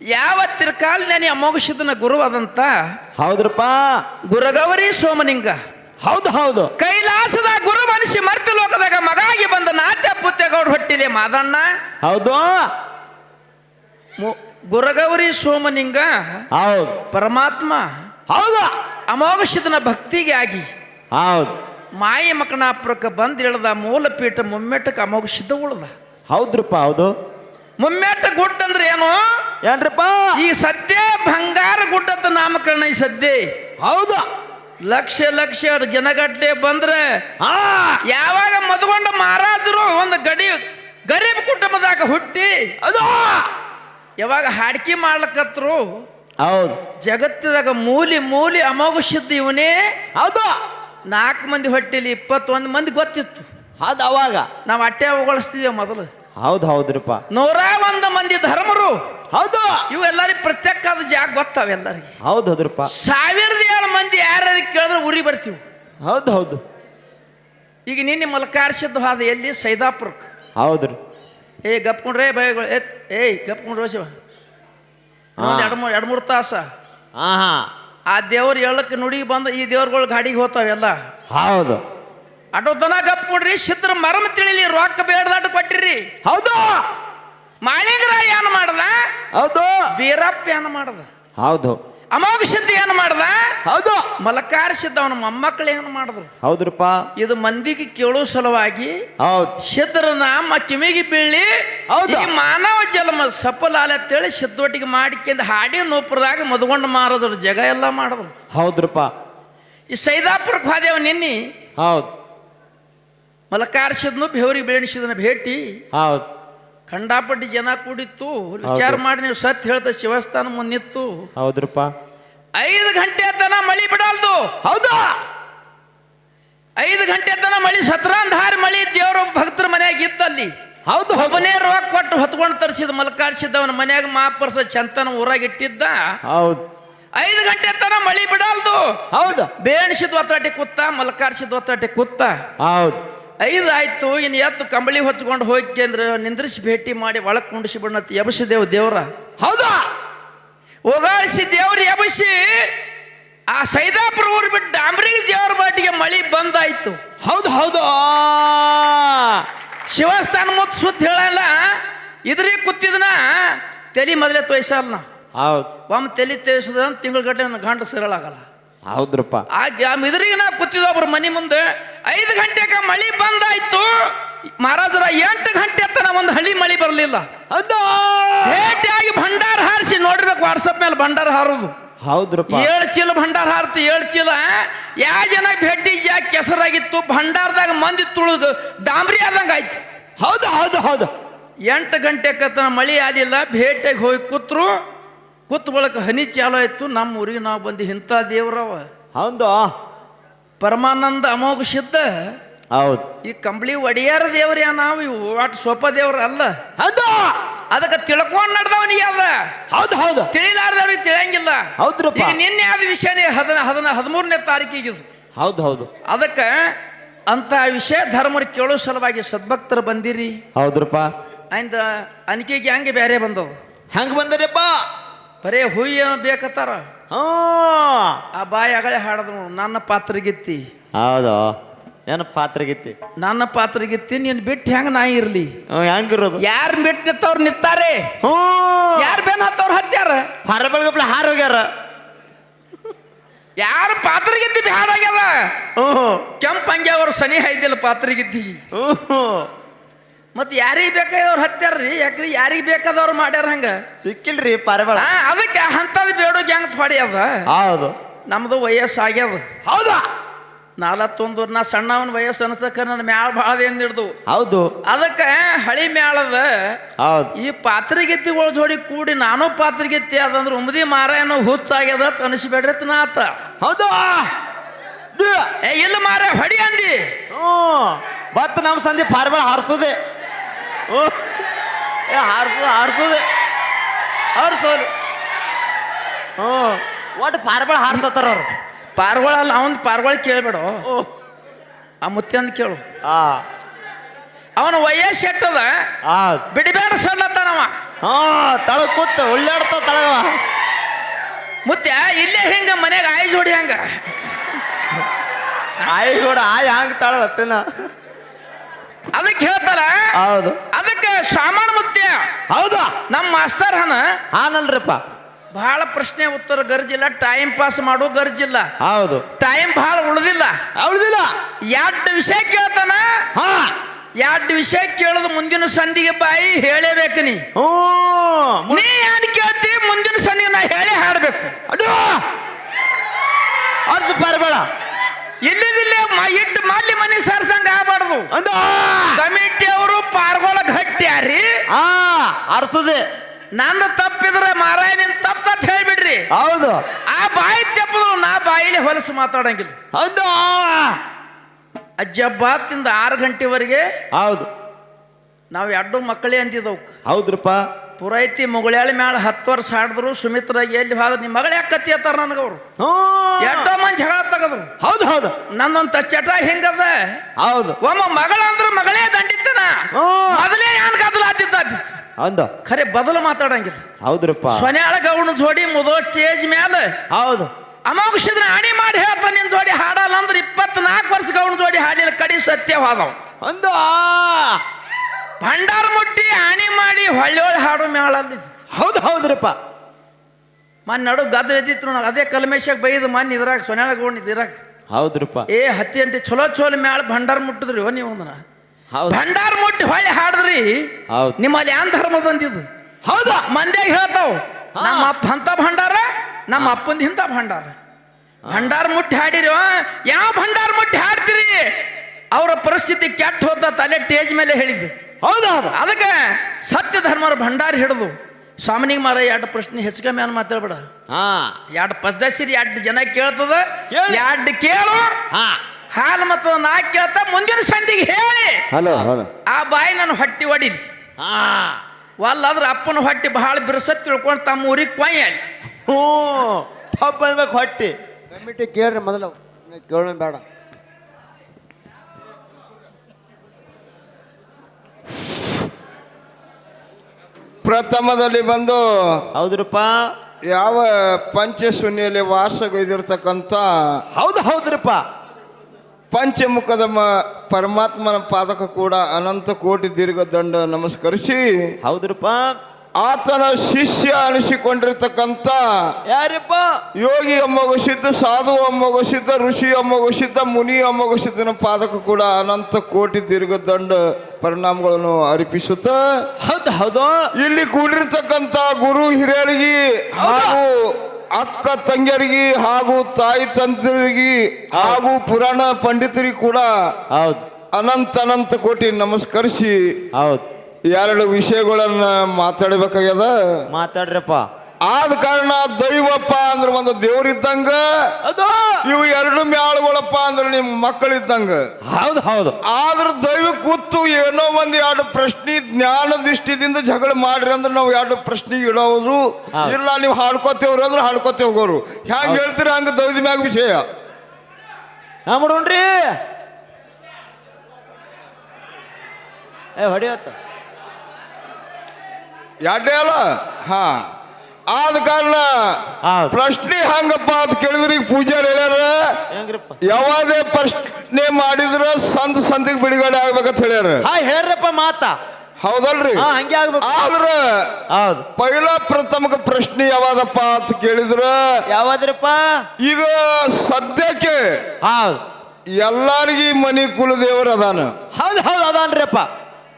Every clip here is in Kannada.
ಯಾವ ತಿರ್ಕಾಲ್ನೇನಿ ಅಮೋಘಸಿದನ ಗುರುವಾದಂತ ಹೌದ್ರಪ್ಪ. ಗುರುಗೌರಿ ಸೋಮನಿಂಗ. ಹೌದು ಹೌದು. ಕೈಲಾಸದ ಗುರು ಮನಸ್ಸಿ ಮರ್ತು ಲೋಕದಾಗ ಮಗಾಗಿ ಬಂದ ನಾಟ್ಯ ಪುತ್ಯಗೌಡ ಹೊಟ್ಟಿದೆ ಮಾದಣ್ಣ. ಹೌದು. ಗುರುಗೌರಿ ಸೋಮನಿಂಗ ಹೌದು. ಪರಮಾತ್ಮ ಹೌದು. ಅಮೋಘಸಿದನ ಭಕ್ತಿಗೆ ಆಗಿ ಹೌದು. ಮಾಯಿ ಮಕಣಾಪುರಕ್ಕೆ ಬಂದು ಇಳ್ದ ಮೂಲಪೀಠ ಮುಮ್ಮೆಟ್ಟಕ್ಕೆ ಅಮೋಘಸಿದ್ದ ಉಳ್ದ. ಹೌದ್ರಪ್ಪ ಹೌದು. ಮುಮ್ಮೆಟ್ಟ ಗುಡ್ಡ ಅಂದ್ರೆ ಏನು? ಏನ್ರಪ್ಪ? ಈ ಸದ್ಯ ಬಂಗಾರ ಗುಡ್ಡದ ನಾಮಕರಣ ಈ ಸದ್ಯ. ಹೌದು? ಲಕ್ಷ ಲಕ್ಷ ಜನಗಟ್ಟಲೆ ಬಂದ್ರೆ ಯಾವಾಗ ಮದುಗೊಂಡ ಮಹಾರಾಜರು ಒಂದು ಗಡಿ ಗರೀಬ್ ಕುಟುಂಬದಾಗ ಹುಟ್ಟಿ ಅದು? ಯಾವಾಗ ಹಾಡ್ಕಿ ಮಾಡ್ಲಕತ್ರು. ಹೌದು. ಜಗತ್ತದಾಗ ಮೂಲಿ ಮೂಲಿ ಅಮೋಘಸಿದ್ದ ಇವನೇ. ಹೌದು? ನಾಲ್ಕು ಮಂದಿ ಹೊಟ್ಟಿಲಿ ಇಪ್ಪತ್ತೊಂದು ಮಂದಿ ಗೊತ್ತಿತ್ತು. ಅದು ಅವಾಗ? ನಾವು ಅಟ್ಟೆ ಹೊಗಳಿಸ್ತಿದ್ದೇವೆ ಮೊದಲು. ಹೌದು ಹೌದ್ರಪ್ಪ. ನೂರ ಒಂದು ಮಂದಿ ಧರ್ಮರು. ಹೌದು. ಇವು ಎಲ್ಲರಿಗೂ ಪ್ರತ್ಯೇಕ ಆದ ಜಾಗ ಗೊತ್ತಾವ ಎಲ್ಲರಿಗೆ. ಹೌದು ಹೌದ್ರಪ್ಪ. ಸಾವಿರದ ಏಳು ಮಂದಿ ಯಾರ್ಯಾರು ಕೇಳಿದ್ರೆ ಉರಿ ಬರ್ತೀವಿ. ಹೌದು ಹೌದು. ಈಗ ನಿನ್ನೆ ಮಲಕಾರ್ಸಿದ್ದು ಹಾದ ಎಲ್ಲಿ? ಸೈದಾಪುರಕ್ಕೆ ಹೌದ್ರಿ. ಏ ಗಪ್ಕೊಂಡ್ರೆ ಭಯಗಳು ಏಯ್ ಗಪ್ಕೊಂಡ್ರೆ ಶಿವ. ಒಂದು ಎರಡು ಮೂರು ಎರಡು ಮೂರು ತಾಸ. ಆ ಹಾಂ ಆ ದೇವ್ರು ಹೇಳಕ್ಕೆ ನುಡಿ ಬಂದು ಈ ದೇವ್ರುಗಳು ಗಾಡಿಗೆ ಹೋತಾವೆಲ್ಲ ಹೌದು. ಅಟೋತನ ಗಪ್ಕೊಂಡ್ರಿ ಸಿದ್ರ ಮರಮ ತಿಳಿಲಿ ರೊಕ್ಕ ಬೇಡದಾಟ ಕೊಟ್ಟಿರಿ. ಹೌದು. ಮಾಳಿಂಗರ ಏನು ಮಾಡ್ದ? ಹೌದು. ಬೀರಪ್ಪ ಏನು ಮಾಡ್ದ? ಹೌದು. ಅಮೋಘ ಸಿದ್ಧ ಏನು ಮಾಡ್ದ? ಹೌದು. ಮಲಕಾರ ಸಿದ್ಧ ಅವನ ಮೊಮ್ಮಕ್ಕಳು ಏನು ಮಾಡಿದ್ರು? ಹೌದ್ರಪ್ಪ. ಇದು ಮಂದಿಗೆ ಕೇಳೋ ಸಲುವಾಗಿ ಹೌದು. ಸಿದ್ಧರ ಕಿಮಿಗೆ ಕಿವಿಗೆ ಬೀಳಿ ಹೌದು. ಮಾನವ ಜನ್ಮ ಸಫಲ ಅಂತೇಳಿ ಸಿದ್ದೊಟ್ಟಿಗೆ ಮಾಡಿಕೊಂಡು ಹಾಡಿ ನೋಪುರದಾಗ ಮದುಗೊಂಡು ಮಾರದ್ರು ಜಗ ಎಲ್ಲ ಮಾಡಿದ್ರು. ಹೌದ್ರಪ್ಪ. ಈ ಸೈದಾಪುರಕ್ಕೆ ಹೋದೆವ ನಿನ್ನಿ ಹೌದು. ಮಲಕಾರ್ಸಿದ್ನು ಬೆವರಿಗೆ ಬೇಣಿಸಿದನ ಭೇಟಿ. ಹೌದು. ಖಂಡಾಪಟ್ಟಿ ಜನ ಕೂಡಿತ್ತು. ವಿಚಾರ ಮಾಡಿ ನೀವು ಸತ್ ಹೇಳ್ತ ಶಿವಸ್ಥಾನ ಮುನ್ನಿತ್ತು. ಹೌದ್ರಪ್ಪ. ಐದು ಗಂಟೆ ತನ ಮಳಿ ಬಿಡಲ್ದು. ಹೌದಾ? ಐದು ಗಂಟೆ ತನ ಮಳಿ ಸತ್ರಾಂಧಾರ ಮಳಿ ದೇವ್ರ ಭಕ್ತರ ಮನೆಯಾಗ ಇತ್ತಲ್ಲಿ. ಹೌದು ಒಬ್ಬನೇ ರೋಗ ಕೊಟ್ಟು ಹೊತ್ಕೊಂಡು ತರಿಸಿದ ಮಲ್ಕಾಡ್ಸಿದ್ದವನ ಮನ್ಯಾಗ ಮಾಪರ್ಸ ಚಂತನ ಊರಾಗ ಇಟ್ಟಿದ್ದ. ಹೌದು. ಐದು ಗಂಟೆ ತನ ಮಳಿ ಬಿಡಲ್ದು. ಹೌದು. ಬೇಣಿಸಿದ ಒತ್ತಾಟಿ ಕೂತ ಮಲ್ಕಾಡ್ಸಿದ ಒತ್ತಾಟೆ ಕುತ್ತ. ಹೌದು. ಐದು ಆಯಿತು ಇನ್ನು ಎತ್ತು ಕಂಬಳಿ ಹೊಚ್ಕೊಂಡು ಹೋಗಿ ಅಂದ್ರೆ ನಿಂದ್ರಿಸಿ ಭೇಟಿ ಮಾಡಿ ಒಳಗೆ ಕುಂಡಿಸಿ ಯಬಸಿ ದೇವ್ ದೇವ್ರ. ಹೌದಾ? ಓಗಾಡಿಸಿ ದೇವ್ರ ಎಬಸಿ ಆ ಸೈದಾಪುರ ಊರು ಬಿಟ್ಟು ಡಾಂಬ್ರಿಗೆ ದೇವ್ರ ಬಾಟಿಗೆ ಮಳಿ ಬಂದಾಯ್ತು. ಹೌದು ಹೌದು. ಶಿವಸ್ಥಾನ ಮುತ್ತು ಸುದ್ದಿ ಹೇಳಲ್ಲ ಇದ್ರಿಗೆ ಕೂತಿದ್ನ ತಲೆ ಮೊದಲೇ ತೋಯ್ಸಲ್ಲ ಹೌದು. ಒಮ್ಮೆ ತಲೆ ತೋರಿಸಿದ ತಿಂಗಳ ಗಂಟೆ ಗಂಡ ಸಿರಳಾಗಲ್ಲ ಹೌದ್ರಪ್ಪ. ಆ ಇದ್ರಿಗೆ ನಾ ಕೂತಿದ್ದ ಒಬ್ರು ಮನೆ ಮುಂದೆ. ಐದು ಗಂಟೆಗ ಮಳಿ ಬಂದಾಯ್ತು. ಮಹಾರಾಜರ ಎಂಟು ಗಂಟೆ ತನ ಒಂದು ಹಳಿ ಮಳಿ ಬರಲಿಲ್ಲ. ಭೇಟಿಯಾಗಿ ಭಂಡಾರ ಹಾರಿಸಿ ನೋಡಿರ್ಬೇಕು ವಾಟ್ಸಪ್ ಮೇಲೆ ಭಂಡಾರ ಹಾರೋದು. ಹೌದ್ರಪ್ಪ. ಏಳು ಚೀಲ ಭಂಡಾರ ಹಾರತಿ ಏಳು ಚೀಲ ಯಾ ಜನ ಭೇಟಿ ಯಾಕೆ ಕೆಸರಾಗಿತ್ತು ಭಂಡಾರದಾಗ ಮಂದಿ ತುಳಿದು ಡಾಂಬ್ರಿ ಆದಂಗ ಆಯ್ತು. ಹೌದು ಹೌದು ಹೌದು. ಎಂಟು ಗಂಟೆ ಕತ್ತನ ಮಳಿ ಆದಿಲ್ಲ ಭೇಟಿಗೆ ಹೋಗಿ ಕೂತ್ರು. ಕೂತ್ ಬಳಕ ಹನಿ ಚಾಲು ಆಯ್ತು ನಮ್ಮ ಊರಿಗೆ ನಾವು ಬಂದು ಇಂಥ ದೇವ್ರವ. ಹೌದು. ಪರಮಾನಂದ ಅಮೋಘ ಸಿದ್ಧ ಹೌದು. ಈ ಕಂಬಳಿ ಒಡೆಯಾರ ದೇವ್ರ ನಾವು ಇವು ಒಟ್ಟು ಸೋಪ ದೇವ್ರ ಅಲ್ಲ. ಹೌದು. ಅದಕ್ಕೆ ತಿಳ್ಕೊಂಡು ನಡ್ದವನಿಗೆ ಅದ. ಹೌದು ಹೌದು. ತಿಳಿಲಾರ್ದವ್ರಿಗೆ ತಿಳಿಯಂಗಿಲ್ಲ. ಹೌದ್ರಪ್ಪ. ಈಗ ನಿನ್ನೆ ಆದ ವಿಷಯನೇ ಹದಿನ ಹದನ ಹದಿಮೂರನೇ ತಾರೀಕಿಗೆ ಇದು ಹೌದು ಹೌದು. ಅದಕ್ಕೆ ಅಂತ ವಿಷಯ ಧರ್ಮರು ಕೇಳೋ ಸಲುವಾಗಿ ಸದ್ಭಕ್ತರು ಬಂದಿರಿ. ಹೌದ್ರಪ್ಪ. ಅಂದ ಅನಿಕೆಗೆ ಹಂಗೆ ಬೇರೆ ಬಂದವು. ಹೆಂಗೆ ಬಂದರಿಪ್ಪ ಬರೇ ಹುಯ್ಯ ಬೇಕತ್ತಾರ? ಹ್ಞೂ ಆ ಬಾಯಿ ಅಗಳೆ ಹಾಡದ್ರು ನೋಡು ನನ್ನ ಪಾತ್ರಗಿತ್ತಿ. ಹೌದು. ಏನು ಪಾತ್ರಗಿತ್ತಿ? ನನ್ನ ಪಾತ್ರಗಿತ್ತಿ ನೀನ್ ಬಿಟ್ಟು ಹೆಂಗ ನಾ ಇರ್ಲಿ? ಹ್ಞೂ ಹೆಂಗಿರೋದು ಯಾರು ಬಿಟ್ಟು ನಿಂತವ್ರು ನಿತ್ತಾರೆ ಹ್ಞೂ. ಯಾರು ಬೆನ್ ಹತ್ತವ್ರು ಹತ್ಯಾರ? ಹೊರಬೆಳಗಪ್ಲೆ ಹಾರು ಹೋಗ್ಯಾರ. ಯಾರು ಪಾತ್ರಗಿತ್ತಿ ಬ್ಯಾಡಾಗ್ಯದ ಹ್ಞೂ. ಕೆಂಪ್ ಅವರು ಅವ್ರು ಸನಿ ಹೈದಿಲ್ಲ ಪಾತ್ರಗಿತ್ತಿ. ಹ್ಞೂ. ಮತ್ತೆ ಯಾರಿಗೆ ಬೇಕಾದವ್ರು ಹತ್ಯಾರ್ರಿ? ಯಾಕ್ರಿ ಯಾರಿಗೆ ಬೇಕಾದವ್ರು ಮಾಡ್ಯಾರ ಹಂಗ? ಸಿಕ್ಕಿಲ್ರಿ ಪಾರಿವಾಳ. ಆ, ಅದಕ್ಕೆ ಅಂಥದ್ದು ಬೇಡ ಗ್ಯಾಂಗ್ ಥೊಡಿ ಅದ. ಹೌದು. ನಮ್ದು ವಯಸ್ಸು ಆಗ್ಯದ. ಹೌದಾ? ನಾಲ್ವತ್ತೊಂದು ನಾ ಸಣ್ಣವನ ವಯಸ್ಸು ಅನಿಸ್ತಕ್ಕ ನನ್ನ ಮ್ಯಾಳ ಭಾಳ ಏನ್ ಹಿಡ್ದು. ಹೌದು. ಅದಕ್ಕೆ ಹಳಿ ಮ್ಯಾಳದ. ಹೌದು. ಈ ಪಾತ್ರಿಗೆತ್ತಿಗಳ ಜೋಡಿ ಕೂಡಿ ನಾನು ಪಾತ್ರಿಗೆತ್ತಿ ಅದಂದ್ರೆ ಉಮದಿ ಮಾರೇನೋ ಹುಚ್ಚಾಗ್ಯದ ಅಂತ ಅನಿಸ್ಬೇಡ್ರಿ ಅಂತ ನಾ ಆತ ಹೌದು ಏ ಇಲ್ಲ ಮಾರ ಹೊಡಿ ಅಂದಿ. ಹ್ಞೂ ಬತ್ ನಮ್ಮ ಸಂಧಿ ಪಾರಿವಾಳ ಹಾರಿಸೋದೆ. ಹ್ಞೂ. ಏ ಹಾರಿಸೋದು ಹಾರಿಸೋದೆ. ಹಾರಿಸೋದು ಹ್ಞೂ. ಒಟ್ಟು ಪಾರ್ಗಳು ಹಾರಿಸತ್ತಾರ ಅವ್ರು. ಪಾರ್ಗಳು ಅಲ್ಲ ಅವನ್ ಪಾರ್ಗಳು ಕೇಳಬೇಡ. ಆ ಮುತ್ತಿಯಂದು ಕೇಳು. ಆ. ಅವನ ವಯಸ್ಸು ಎಟ್ಟದ ಬಿಡಿಬೇಡ ಬಿಡಬೇಡ ಸಲ್ಲತ್ತಾನವ ಹಾ ತಳ ಕೂತ ಉಳ್ಳಾಡ್ತ ತಳವ ಮುತ್ಯ ಇಲ್ಲೇ ಹಿಂಗ ಮನೆಗೆ ಆಯ್ ಜೋಡಿ ಹಂಗ. ಆಯಿ ಕೂಡ ಆಯ್ ಹಂಗ ತಳ ಅದಕ್ಕೆ ಹೇಳ್ತಾರ ಹೌದು. ಅದಕ್ಕೆ ಸಾಮಾನ್ಯ ಮುತ್ಯ. ಹೌದು. ನಮ್ಮ ಮಾಸ್ತರ್ ಹನ ಹಾನಲ್ರಪ್ಪ. ಬಹಳ ಪ್ರಶ್ನೆ ಉತ್ತರ ಗರ್ಜಿಲ್ಲ ಟೈಮ್ ಪಾಸ್ ಮಾಡೋ ಗರ್ಜಿಲ್ಲ. ಹೌದು. ಟೈಮ್ ಬಹಳ ಉಳಿದಿಲ್ಲ. ಉಳಿದಿಲ್ಲ. ಎರಡು ವಿಷಯ ಕೇಳ್ತಾನ? ಹಾ. ಎರಡು ವಿಷಯ ಕೇಳೋದು ಮುಂದಿನ ಸಂಧಿಗೆ ಬಾಯಿ ಹೇಳೇಬೇಕು ನೀ. ಹ್ಞೂ. ನೀ ಯಾರು ಕೇಳ್ತಿ ಮುಂದಿನ ಸಂಧಿಗೆ ನಾ ಹೇಳೇ ಹಾಡಬೇಕು. ಅದು ಅರ್ಸ ಬರಬೇಡ. ಮ- ಇಟ್ಟು ಮಾಲಿ ಮನೆ ಸರ್ಸಂಗ ಆಗ್ಬಾರ್ದು. ಅಂದ. ಕಮಿಟಿ ಅವರು ಪಾರ್ಗೋಳ ಹಟ್ಟ್ಯಾರಿ ಆ ಅರ್ಸದೆ ನಂದು ತಪ್ಪಿದ್ರೆ ಮಾರಾಯ ನಿನ್ ತಪ್ಪ ಅಂತ ಹೇಳ್ಬಿಡ್ರಿ. ಹೌದು. ಆ ಬಾಯಿ ತಪ್ಪದು ನಾ ಬಾಯಿಲಿ ಹೊಲಸು ಮಾತಾಡಂಗಿಲ್ಲ. ಹೌದು ಅಜ್ಜಬ್ಬಾತಿಂದ ಆರು ಗಂಟೆವರೆಗೆ ಹೌದು. ನಾವು ಎರಡು ಮಕ್ಕಳೇ ಅಂದಿದ್ದವು ಹೌದ್ರಪ್ಪ. ಪುರೈತಿ ಮುಗುಳ್ಯಾಳ ಮ್ಯಾಲ ಹತ್ತು ವರ್ಷ ಹಾಡಿದ್ರು ಸುಮಿತ್ರ ಎಲ್ಲಿ ಹೋದ ನಿಮ್ಮ ಮಗಳ ಯಾಕತ್ತಿ ಅತ್ತಾರ ನನಗೆ ಅವರು? ಎಷ್ಟೋ ಮಂದಿ ಜಗಳ ತಗದ್ರು. ಹೌದು ಹೌದು. ನನ್ನೊಂದು ಚಟ ಹಿಂಗದ. ಹೌದು. ಒಮ್ಮ ಮಗಳ ಅಂದ್ರೆ ಮಗಳೇ ದಂಡಿತ್ತನ. ಹ್ಞೂ ಮೊದಲೇ ಯಾನ್ ಗದ್ದಲ ಆತಿದ್ದ ಹೌದು ಖರೆ ಬದಲು ಮಾತಾಡಂಗಿಲ್ಲ. ಹೌದ್ರಪ್ಪ. ಸೊನ್ಯಾಳ ಗೌಣ ಜೋಡಿ ಮುದೋ ಸ್ಟೇಜ್ ಮ್ಯಾಲ ಹೌದು. ಅಮೋಕ್ಷದ್ರ ಆಣಿ ಮಾಡಿ ಹೇಳ್ಪ್ಪ ನಿನ್ ಜೋಡಿ ಹಾಡಲ್ಲ ಅಂದ್ರೆ ಇಪ್ಪತ್ನಾಲ್ಕು ವರ್ಷ ಗೌಣ ಜೋಡಿ ಹಾಡಿಲ್ಲ ಕಡಿ ಸತ್ಯವಾದವ್ ಒಂದು ಭಂಡಾರ ಮುಟ್ಟಿ ಆಣಿ ಮಾಡಿ ಹೊಳ್ಳಿ ಹಾಡು ಮೇಳಲ್ಲಿ. ಹೌದು ಹೌದ್ರಪ್ಪ. ಮನ್ ನಡು ಗದ್ರ ಎದ್ದಿತ್ತು ನೋಡ ಅದೇ ಕಲ್ಮೇಶಾಗ ಬೈದು ಮನ್ ಇದ್ರಾಗ ಸೊನ್ಯಾಳ ಇದ್ರಾಗ ಹೌದ್ರಪ್ಪ. ಏ ಹತ್ತಿ ಅಂಟಿ ಚಲೋ ಚಲೋ ಮ್ಯಾಳ ಭಂಡಾರ ಮುಟ್ಟಿದ್ರಿ ಓ ನೀವು ಒಂದನ ಭಂಡಾರ ಮುಟ್ಟಿ ಹೊಳ್ಳಿ ಹಾಡಿದ್ರಿ. ಹೌದು. ನಿಮ್ಮಲ್ಲಿ ಯಾನ್ ಧರ್ಮ ಬಂದಿದ್ದು ಹೌದು. ಮಂದ್ಯಾಗ ಹೇಳ್ತಾವ್ ನಮ್ಮ ಅಪ್ಪ ಅಂತ ಭಂಡಾರ ನಮ್ಮ ಅಪ್ಪಂದ ಇಂಥ ಭಂಡಾರ. ಭಂಡಾರ ಮುಟ್ಟಿ ಹಾಡಿರಿ ಯಾವ ಭಂಡಾರ ಮುಟ್ಟಿ ಹಾಡ್ತೀರಿ? ಅವರ ಪರಿಸ್ಥಿತಿ ಕೆಟ್ಟ ಹೋದ ತಲೆ ಟೇಜ್ ಮೇಲೆ ಹೇಳಿದ್ದು. ಹೌದಾ ಅದಕ್ಕೆ ಸತ್ಯ ಧರ್ಮರ ಭಂಡಾರ ಹಿಡಿದು ಸ್ವಾಮಿನಿಗೆ ಮಾರ ಎರಡು ಪ್ರಶ್ನೆ ಹೆಚ್ಚು ಕಮ್ಮಿ ಅನ್ನ ಮಾತಾಡ್ಬೇಡ ಹಾ. ಎರಡು ಪದ್ದಶಿರಿ ಎರಡು ಜನ ಕೇಳ್ತದ ಕೇಳಿ. ಎರಡು ಕೇಳು. ಹಾ. ಹಾಲು ಮತ್ತು ನಾ ಕೇಳ್ತ ಮುಂದಿನ ಸಂಧಿಗೆ ಹೇಳಿ. Hello hello. ಆ ಬಾಯಿ ನನ್ನ ಹೊಟ್ಟಿ ಹೊಡಿಲಿ ಹಾ. ವಲ್ಲಾದ್ರ ಅಪ್ಪನ ಹೊಟ್ಟಿ ಬಹಳ ಬಿರುಸತ್ ತಿಳ್ಕೊಂಡು ತಮ್ಮ ಊರಿಗೆ ಕೊಯ್ ಅಲ್ಲಿ. ಹ್ಞೂ. ಹಬ್ಬ ಹೊಟ್ಟಿ. ಕಮಿಟಿ ಕೇಳ್ರಿ ಮೊದಲು. ಕೇಳೋಣ ಬೇಡ. ಪ್ರಥಮದಲ್ಲಿ ಬಂದು ಹೌದ್ರಪ್ಪ. ಯಾವ ಪಂಚಶೂನ್ಯಲ್ಲಿ ವಾಸಗೈದಿರ್ತಕ್ಕಂಥ ಹೌದು ಹೌದ್ರಪ್ಪ. ಪಂಚಮುಖದ ಪರಮಾತ್ಮನ ಪಾದಕ ಕೂಡ ಅನಂತ ಕೋಟಿ ದೀರ್ಘ ದಂಡ ನಮಸ್ಕರಿಸಿ ಹೌದ್ರಪ್ಪ. ಆತನ ಶಿಷ್ಯ ಅನಿಸಿಕೊಂಡಿರ್ತಕ್ಕಂಥ ಯಾರಪ್ಪ? ಯೋಗಿ ಅಮ್ಮಗೊಸಿದ್ದ ಸಾಧು ಅಮ್ಮಗೊಸಿದ್ದ ಋಷಿ ಅಮ್ಮಗೊಸಿದ್ದ ಮುನಿ ಅಮ್ಮಗೊಸಿದ್ದನ ಪಾದಕ ಕೂಡ ಅನಂತ ಕೋಟಿ ದೀರ್ಘ ದಂಡ ಪರಿಣಾಮಗಳನ್ನು ಅರ್ಪಿಸುತ್ತ ಹೌದು ಹೌದು. ಇಲ್ಲಿ ಕೂಡಿರ್ತಕ್ಕಂಥ ಗುರು ಹಿರಿಯರಿಗೆ ಹಾಗೂ ಅಕ್ಕ ತಂಗಿಯರಿಗೆ ಹಾಗೂ ತಾಯಿ ತಂದರಿಗೆ ಹಾಗೂ ಪುರಾಣ ಪಂಡಿತರಿಗೆ ಕೂಡ ಹೌದು. ಅನಂತ ಅನಂತ ಕೋಟಿ ನಮಸ್ಕರಿಸಿ ಹೌದು. ಎರಡು ವಿಷಯಗಳನ್ನ ಮಾತಾಡಬೇಕಾಗ್ಯದ? ಮಾತಾಡ್ರಪ್ಪ. ಆದ ಕಾರಣ ದೈವಪ್ಪ ಅಂದ್ರೆ ಒಂದು ದೇವ್ರಿದ್ದಂಗ ಇವು ಎರಡು ಮ್ಯಾಳುಗಳಪ್ಪ ಅಂದ್ರೆ ನಿಮ್ಮ ಮಕ್ಕಳಿದ್ದಂಗ. ಹೌದು ಹೌದು. ಆದ್ರ ದೈವ ಕೂತು ಏನೋ ಒಂದು ಎರಡು ಪ್ರಶ್ನೆ ಜ್ಞಾನ ದೃಷ್ಟಿದಿಂದ ಜಗಳ ಮಾಡ್ರಿ ಅಂದ್ರೆ ನಾವು ಎರಡು ಪ್ರಶ್ನೆ ಇಡೋದು. ಇಲ್ಲ ನೀವು ಹಾಡ್ಕೋತೇವ್ರಿ ಅಂದ್ರೆ ಹಾಡ್ಕೋತೇ ಹೋಗೋರು. ಹ್ಯಾಂಗ ಹೇಳ್ತೀರಿ? ಹಂಗ ದೈವದ ಮ್ಯಾಗ ವಿಷಯ. ಮಾಡೋಣ್ರಿ. ಏ ಹೊಡಿಯತ್ತ ಎರಡೇ ಅಲ್ಲ? ಹಾ. ಆದ ಕಾರಣ ಹೌದು ಪ್ರಶ್ನೆ ಹಂಗಪ್ಪ ಅಂತ ಕೇಳಿದ್ರಿ ಪೂಜಾರಿ ಹೇಳ್ಯಾರ ಹೆಂಗ್ರಪ್ಪ? ಯಾವಾಗೇ ಪ್ರಶ್ನೆ ಮಾಡಿದ್ರ ಸಂತ ಸಂತಿಗೆ ಬಿಡುಗಡೆ ಆಗ್ಬೇಕಂತ ಹೇಳ್ಯಾರ. ಹಾ ಹೇಳ್ರಪ್ಪ ಮಾತಾ. ಹೌದಲ್ರಿ? ಹಾ ಹಂಗೆ ಆಗ್ಬೇಕು. ಆದ್ರ ಹೌದು. ಪೈಲ ಪ್ರಥಮಕ ಪ್ರಶ್ನೆ ಯಾವಾದಪ್ಪ ಅಂತ ಕೇಳಿದ್ರ ಯಾವ್ರಪ್ಪ ಈಗ ಸದ್ಯಕ್ಕೆ ಹೌದು. ಎಲ್ಲಾರ್ಗಿ ಮನಿ ಕುಲದೇವರ ಅದಾನ. ಹೌದು ಹೌದು ಅದಾನ್ರಿಪ್ಪ.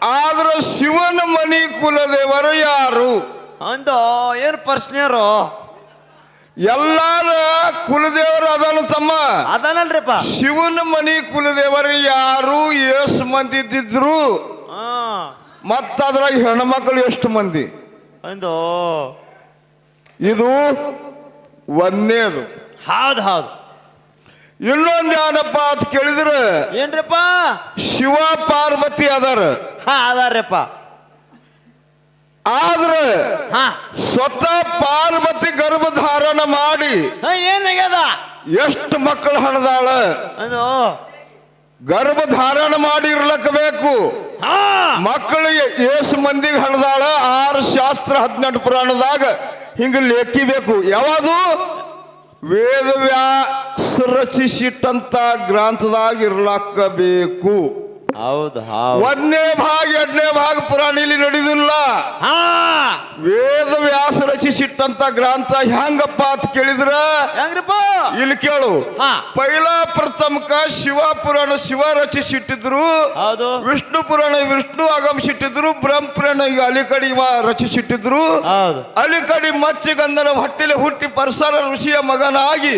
ಆದ್ರ ಶಿವನ ಮನಿ ಕುಲದೇವರು ಯಾರು? ಅಂತ ಏನು ಪ್ರಶ್ನೆಯರು? ಎಲ್ಲಾರ ಕುಲದೇವರು ಅದಾನ ತಮ್ಮ? ಅದನಲ್ರಿಪ್ಪ. ಶಿವನ ಮನಿ ಕುಲದೇವರು ಯಾರು? ಎಷ್ಟು ಮಂದಿ ಇದ್ದಿದ್ರು. ಮತ್ತದ್ರಾಗ ಹೆಣ್ಮಕ್ಳು ಎಷ್ಟು ಮಂದಿ? ಅಂದೋ. ಇದು ಒಂದೇದು. ಹೌದು ಹೌದು. ಇನ್ನೊಂದು ಏನಪ್ಪ ಅಂತ ಕೇಳಿದ್ರ ಏನ್ರಪ್ಪ? ಶಿವ ಪಾರ್ವತಿ ಅದಾರ. ಹಾ ಅದಾರ್ಯಪ್ಪ ಆದ್ರ ಹಾ. ಸ್ವತಃ ಪಾರ್ವತಿ ಗರ್ಭಧಾರಣ ಮಾಡಿ ಹಾ, ಏನಾಗ್ಯದ ಎಷ್ಟು ಮಕ್ಕಳು ಹಣದಾಳ? ಅದು. ಗರ್ಭಧಾರಣ ಮಾಡಿ ಇರ್ಲಕ್ಕ ಬೇಕು ಹಾ ಮಕ್ಕಳಿಗೆ ಏಸು ಮಂದಿಗೆ ಹಣದಾಳ ಆರು ಶಾಸ್ತ್ರ ಹದಿನೆಂಟು ಪುರಾಣದಾಗ ಹಿಂಗ ಲೆಕ್ಕಿಬೇಕು ಯಾವುದು? ವೇದ ರಚಿಸಿಟ್ಟಂಥ ರಚಿಸಿಟ್ಟಂತ ಗ್ರಂಥದಾಗ ಇರ್ಲಾಕ ಬೇಕು ಹೌದು ಒಂದನೇ ಭಾಗ ಎರಡನೇ ಭಾಗ ಪುರಾಣ ಇಲ್ಲಿ ನಡೆದಿಲ್ಲ. ವೇದ ವ್ಯಾಸ ರಚಿಸಿಟ್ಟಂತ ಗ್ರಂಥ ಹೆಂಗಪ್ಪ ಅಂತ ಕೇಳಿದ್ರ? ಇಲ್ಲಿ ಕೇಳು. ಹಾ. ಪೈಲ ಪ್ರಥಮಕ ಶಿವ ಪುರಾಣ ಶಿವ ರಚಿಸಿಟ್ಟಿದ್ರು. ವಿಷ್ಣು ಪುರಾಣ ವಿಷ್ಣು ಆಗಮಿಸಿಟ್ಟಿದ್ರು. ಬ್ರಹ್ಮ ಪುರಾಣ ಈಗ ಅಲಿಕಡಿ ರಚಿಸಿಟ್ಟಿದ್ರು. ಅಲಿಕಡಿ ಮಚ್ಚಗಂಧನ ಹೊಟ್ಟೆಲೆ ಹುಟ್ಟಿ ಪರಸರ ಋಷಿಯ ಮಗನಾಗಿ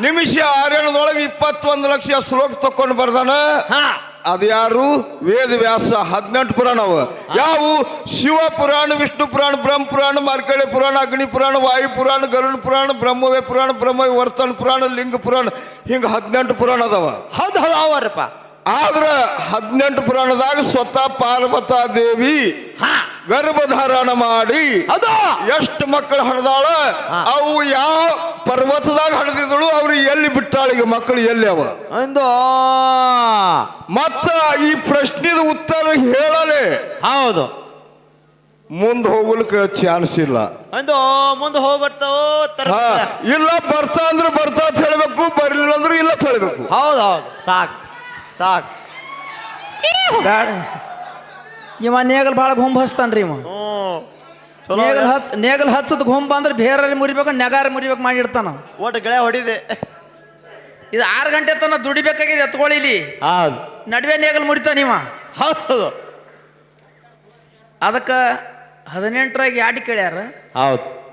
ನಿಮಿಷ ಆರ್ಯಣದೊಳಗೆ ಇಪ್ಪತ್ತೊಂದು ಲಕ್ಷ ಶ್ಲೋಕ ತಕೊಂಡು ಬರ್ದಾನ. ಹಾ. ಅದ್ಯಾರು? ವೇದ ವ್ಯಾಸ ಹದಿನೆಂಟು ಪುರಾಣ ಅವ. ಯಾವು? ಶಿವ ಪುರಾಣ ವಿಷ್ಣು ಪುರಾಣ ಬ್ರಹ್ಮ ಪುರಾಣ ಮಾರ್ಕಳೆ ಪುರಾಣ ಅಗ್ನಿ ಪುರಾಣ ವಾಯು ಪುರಾಣ ಗರುಣ ಪುರಾಣ ಬ್ರಹ್ಮವೇ ಪುರಾಣ ಬ್ರಹ್ಮ ವರ್ತನ ಪುರಾಣ ಲಿಂಗ ಪುರಾಣ ಹಿಂಗೆ ಹದಿನೆಂಟು ಪುರಾಣ ಅದಾವ. ಹೌದು ಹೌದು ಅವರಪ್ಪ ಆದ್ರ ಹದಿನೆಂಟು ಪುರಾಣದಾಗ ಸ್ವತಃ ಪಾರ್ವತಾ ದೇವಿ ಹಾ. ಗರ್ಭಧಾರಣ ಮಾಡಿ ಅದ ಎಷ್ಟು ಮಕ್ಕಳು ಹಣದಾಳ? ಅವು ಯಾವ ಪರ್ವತದಾಗ ಹಣದಿದಳು ಅವ್ರು ಎಲ್ಲಿ ಬಿಟ್ಟಾಳಿಗೆ ಮಕ್ಕಳು ಎಲ್ಲಿ ಅವ? ಒಂದು ಮತ್ತ ಈ ಪ್ರಶ್ನೆದ ಉತ್ತರ ಹೇಳಲೆ. ಹೌದು. ಮುಂದೆ ಹೋಗ್ಲಿಕ್ಕೆ ಚಾನ್ಸ್ ಇಲ್ಲ. ಅಂದು ಮುಂದೆ ಹೋಗಿ ಬರ್ತಾವ ಇಲ್ಲ ಬರ್ತಾ ಅಂದ್ರೆ ಬರ್ತಾ ಅಂತ ಹೇಳ್ಬೇಕು ಬರ್ಲಿಲ್ಲ ಅಂದ್ರೆ ಇಲ್ಲ ಅಂತ ಹೇಳ್ಬೇಕು. ಹೌದು ಹೌದು. ಸಾಕು ಸಾಕು. ಇವ ನೇಗಲ್ ಭಾಳ ಗೊಂಬ್ ಹಚ್ತಾನ್ರಿ ಇವ. ಚಲೋ ನೇಗಲ್ ಹಚ್ ನೇಗಲ್ ಹಚ್ಚದ ಗೊಂಬ ಅಂದ್ರೆ ಬೇರೆ ಮುರಿಬೇಕು ನೆಗಾರ ಮುರಿಬೇಕು ಮಾಡಿರ್ತಾನ ಅವ. ಒಟ್ಟು ಗೆಳೆ ಹೊಡಿದೆ. ಇದು ಆರು ಗಂಟೆ ತನ ದುಡಿಬೇಕಾಗಿದೆ ಎತ್ಕೊಳ್ಳಿಲಿ ಹೌದು. ನಡುವೆ ನೇಗಲ್ ಮುರಿತಾನ ಇವ. ಹೌದು. ಅದಕ್ಕೆ ಹದಿನೆಂಟರಾಗಿ ಯಾಡಿ ಕೇಳ್ಯಾರ? ಹೌದು.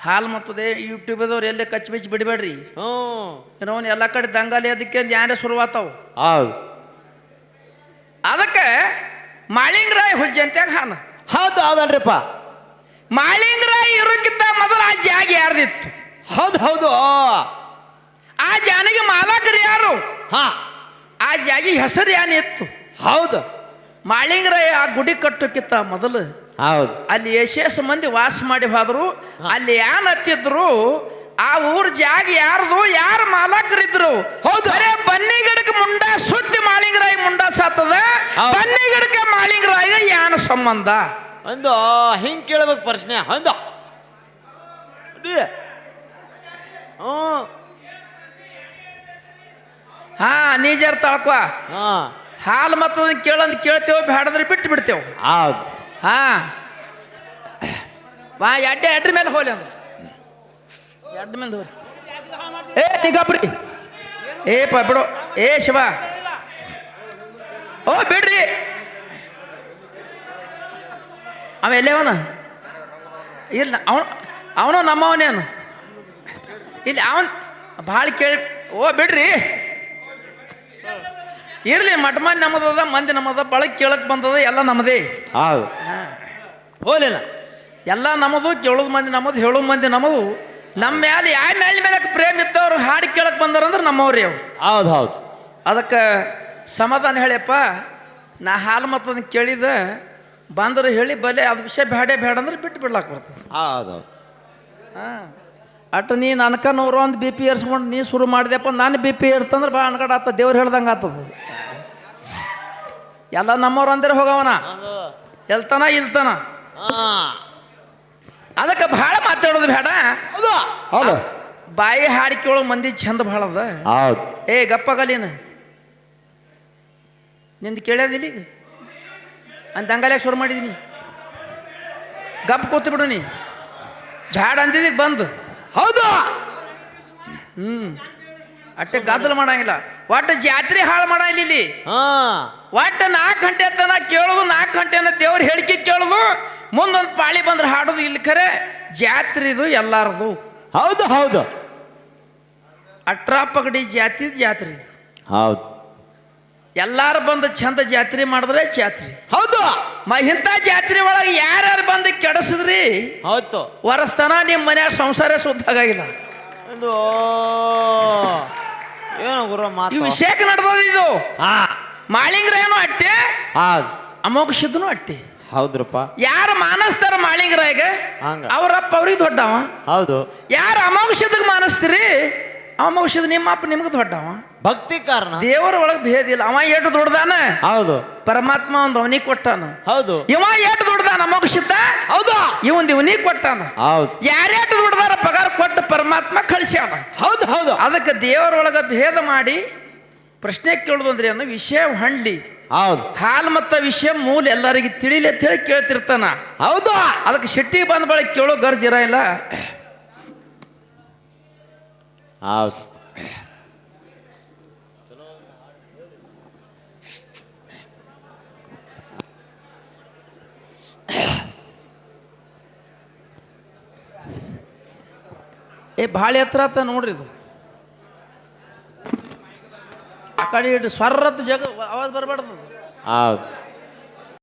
ಹಾಲು ಮತ್ತದೆ ಯೂಟ್ಯೂಬ್ದವ್ರು ಎಲ್ಲೇ ಕಚ್ಚಿ ಬಿಚ್ಚಿ ಬಿಡಬೇಡ್ರಿ. ಹ್ಞೂ. ಏನೋ ಎಲ್ಲ ಕಡೆ ದಂಗಾಲಿ ಅದಕ್ಕೆ ಯಾರೇ ಶುರುವಾತಾವ. ಹೌದು. ಅದಕ್ಕೆ ಮಾಳಿಂಗರಾಯ್ ಅಂತ ಹಾನ. ಹೌದು ಹೌದಲ್ರಿಪ್ಪ. ಮಾಳಿಂಗರಾಯ್ ಇರೋಕ್ಕಿಂತ ಮೊದಲು ಆ ಜಾಗ ಯಾರ್ದಿತ್ತು? ಹೌದು ಹೌದು. ಆ. ಜಾನಿಗೆ ಮಾಲಕರು ಯಾರು? ಹಾ. ಆ ಜಾಗಿ ಹೆಸರು ಏನಿತ್ತು ಹೌದು. ಮಾಳಿಂಗರಾಯ ಆ ಗುಡಿ ಕಟ್ಟೋಕ್ಕಿಂತ ಮೊದಲು ಹೌದು. ಅಲ್ಲಿ ಯಶಸ್ ಮಂದಿ ವಾಸ ಮಾಡಿ ಹೋದ್ರು. ಅಲ್ಲಿ ಏನ್ ಹತ್ತಿದ್ರು? ಆ ಊರ್ ಜಾಗ ಯಾರ್ದು ಯಾರು ಮಾಲಕರಿದ್ರು. ಬರೇ ಬನ್ನಿ ಗಿಡಕ್ಕೆ ಮುಂಡ ಸುಟ್ಟಿ ಮಾಳಿಂಗರಾಯ ಮುಂಡ ಸತ್ತದ. ಬನ್ನಿ ಗಿಡಕ್ಕೆ ಮಾಳಿಂಗರಾಯ ಯಾನ ಸಂಬಂಧ? ಒಂದು ಹಿಂಗೆ ಕೇಳ್ಬೇಕು ಪ್ರಶ್ನೆ. ಹ್ಞೂ. ಹಾ ನೀಜರ್ ತಳ್ಕೊ. ಹಾಂ. ಹಾಲು ಮತ್ತದ ಕೇಳಂದ್ ಕೇಳ್ತೇವೆ ಬೇಡದ್ರೆ ಬಿಟ್ಟು ಬಿಡ್ತೇವೆ. ಹೌದು. ಹಾ. ಬಾ ಎಡ್ಡೆ ಎಡ್ರ ಮೇಲೆ ಹೋಲಿ ಅಂದ ಎಡ್ಡ ಮೇಲೆ ಹೋಲಿ ಏ ನಿಗಬ್ರಿ ಏ ಪ ಬಿಡು. ಏ ಶಿವ. ಓ ಬಿಡ್ರಿ. ಅವ ಎಲ್ಲವನ ಇಲ್ಲ ಅವನು ಅವನು ನಮ್ಮವನೇನು ಇಲ್ಲಿ ಅವನ್ ಭಾಳ ಕೇಳಿ ಓ ಬಿಡ್ರಿ. ಇರ್ಲಿ ಮಠ ಮಂದಿ ನಮ್ಮದದ ಮಂದಿ ನಮ್ಮದ ಬಳಕೆ ಕೇಳಕ್ ಬಂದದ ಎಲ್ಲ ನಮ್ಮದೇ. ಹೌದು. ಹೋಲಿಲ್ಲ ಎಲ್ಲ ನಮ್ಮದು ಕೇಳೋದು ಮಂದಿ ನಮ್ಮದು ಹೇಳೋ ಮಂದಿ ನಮ್ಮದು. ನಮ್ಮ ಮ್ಯಾಲೆ ಯಾವ ಮ್ಯಾಲ ಮೇಲೆ ಪ್ರೇಮ ಇದ್ದವ್ರು ಹಾಡಿ ಕೇಳಕ್ ಬಂದಾರಂದ್ರೆ ನಮ್ಮವ್ರಿ ಅವ್ರು. ಹೌದು ಹೌದು. ಅದಕ್ಕೆ ಸಮಾಧಾನ ಹೇಳಿಯಪ್ಪ ನಾ ಹಾಲು ಮತ್ತದನ್ನ ಕೇಳಿದ ಬಂದ್ರೆ ಹೇಳಿ ಬಲೆ ಅದು ವಿಷಯ ಬೇಡ ಬೇಡ ಅಂದ್ರೆ ಬಿಟ್ಟು ಬಿಡ್ಲಾಕ್ ಬರ್ತದೆ. ಹೌದು ಹಾಂ. ಅಟ್ ನೀ ನನ್ಕನವ್ರು ಒಂದು ಬಿ ಪಿ ಏರ್ಸ್ಕೊಂಡು ನೀ ಶುರು ಮಾಡಿದೆಪ್ಪ ನಾನು ಬಿ ಪಿ ಏರ್ತಂದ್ರೆ ಭಾಳ ಅನ್ಕಡ ಆತ ದೇವ್ರು ಹೇಳ್ದಂಗೆ ಆತದ. ಎಲ್ಲ ನಮ್ಮವ್ರು ಅಂದ್ರೆ ಹೋಗವನ? ಎಲ್ತನ ಇಲ್ತನ? ಅದಕ್ಕೆ ಭಾಳ ಮಾತಾಡೋದು ಬೇಡ. ಹೌದು. ಹೌದು. ಬಾಯಿ ಹಾಡಿ ಕೇಳೋ ಮಂದಿ ಚಂದ ಭಾಳ ಅದ. ಹೌದು. ಏ ಗಪ್ಪಗಲೀನ ನಿಂದು ನಿಂದ ಈಗ ಅಂತ ದಂಗಾಲ್ಯಾಗ ಶುರು ಮಾಡಿದೀನಿ. ಗಪ್ಪ ಕೂತು ಬಿಡು ನೀ. ಬ್ಯಾಡ ಅಂದಿದ್ದೀಗ ಬಂದು. ಹೌದು. ಹ್ಮ್. ಅಟ್ಟೆ ಗದ್ದಲ ಮಾಡಂಗಿಲ್ಲ. ಒಟ್ಟು ಜಾತ್ರೆ ಹಾಳು ಮಾಡಂಗಿಲ್ಲ ಇಲ್ಲಿ. ಹಾಂ. ಒಟ್ಟು ನಾಲ್ಕು ಗಂಟೆ ತನ ಕೇಳೋದು ನಾಲ್ಕು ಗಂಟೆನ ದೇವ್ರ ಹೇಳಿಕೆ ಕೇಳೋದು ಮುಂದೊಂದು ಪಾಳಿ ಬಂದ್ರೆ ಹಾಡೋದು ಇಲ್ಲಿ ಖರೆ ಜಾತ್ರಿದು ಇದು ಎಲ್ಲಾರದು. ಹೌದು ಹೌದು. ಅಟ್ರಾಪಗಡಿ ಜಾತಿ ಜಾತ್ರೆ. ಇದು ಹೌದು. ಎಲ್ಲಾರು ಬಂದು ಚಂದ ಜಾತ್ರೆ ಮಾಡಿದ್ರೆ ಜಾತ್ರೆ. ಹೌದು. ಮ ಇಂಥ ಜಾತ್ರೆ ಒಳಗೆ ಯಾರ್ಯಾರು ಬಂದು ಕೆಡಸಿದ್ರಿ? ಹೌದು. ವರಸ್ತನ ನಿಮ್ಮ ಮನ್ಯಾಗ ಸಂಸಾರ ಸುದ್ದಾಗಿಲ್ಲ ಒಂದು ಏನು ಗುರು ವಿಷಯಕ್ಕೆ ನಡೆದದ ಇದು. ಹಾ. ಮಾಳಿಂಗ್ರೇನು ಅಟ್ಟೆ? ಹೌದು. ಅಮೋಘ ಶುದ್ಧನು ಅಟ್ಟೆ. ಹೌದ್ರಪ್ಪ. ಯಾರು ಮಾನಸ್ತಾರ ಮಾಳಿಂಗ್ರಾಗ ಹಂಗ. ಅವರಪ್ಪ ಅವ್ರಿಗೆ ದೊಡ್ಡವ. ಹೌದು. ಯಾರು ಸಿದ್ಧಗೆ ಮಾನಸ್ತೀರಿ? ಮುಗಿಸಿದ ನಿಮ್ಮ ಅಪ್ಪ ನಿಮ್ಗೆ ದೊಡ್ಡವ. ಭಕ್ತಿ ಕಾರಣ. ದೇವರ ಒಳಗೆ ಭೇದ ಇಲ್ಲ. ಅವ ಏಟು ದೊಡ್ಡದಾನ? ಹೌದು. ಪರಮಾತ್ಮ ಒಂದು ಅವನಿಗೆ ಕೊಟ್ಟಾನ. ಹೌದು. ಇವ ಏಟು ದೊಡ್ಡದಾನ ಮೋಕ್ಷಿದ್ದ ಹೌದು. ಇವನ್ ಇವನಿಗೆ ಕೊಟ್ಟಾನ. ಹೌದು. ಯಾರ್ಯಾಟು ದೊಡ್ಡದಾರ ಪಗಾರ ಕೊಟ್ಟು ಪರಮಾತ್ಮ ಕಳಿಸ್ಯಾನ. ಹೌದು ಹೌದು. ಅದಕ್ಕೆ ದೇವರೊಳಗ ಭೇದ ಮಾಡಿ ಪ್ರಶ್ನೆ ಕೇಳೋದು ಅಂದ್ರೆ ವಿಷಯ ಹಂಡ್ಲಿ. ಹೌದು. ಹಾಲು ಮತ್ತ ವಿಷಯ ಮೂಲ ಎಲ್ಲರಿಗೆ ತಿಳಿಲಿ ಅಂತ ಹೇಳಿ ಕೇಳ್ತಿರ್ತಾನ. ಹೌದು. ಅದಕ್ಕೆ ಶೆಟ್ಟಿ ಬಂದ ಬಳಿಕ ಕೇಳೋ ಗರ್ಜ್ ಇರಲ್ಲ ಇಲ್ಲ. ಹೌದು. ಏ ಭಾಳ ಎತ್ತರ ಆತ ನೋಡ್ರಿ ಇದು. ಆ ಕಡೆ ಇಟ್ಟು ಸ್ವರ್ರತ್ತು ಜಗ ಅವಾಜ್ ಬರಬಾರ್ದು. ಹೌದು.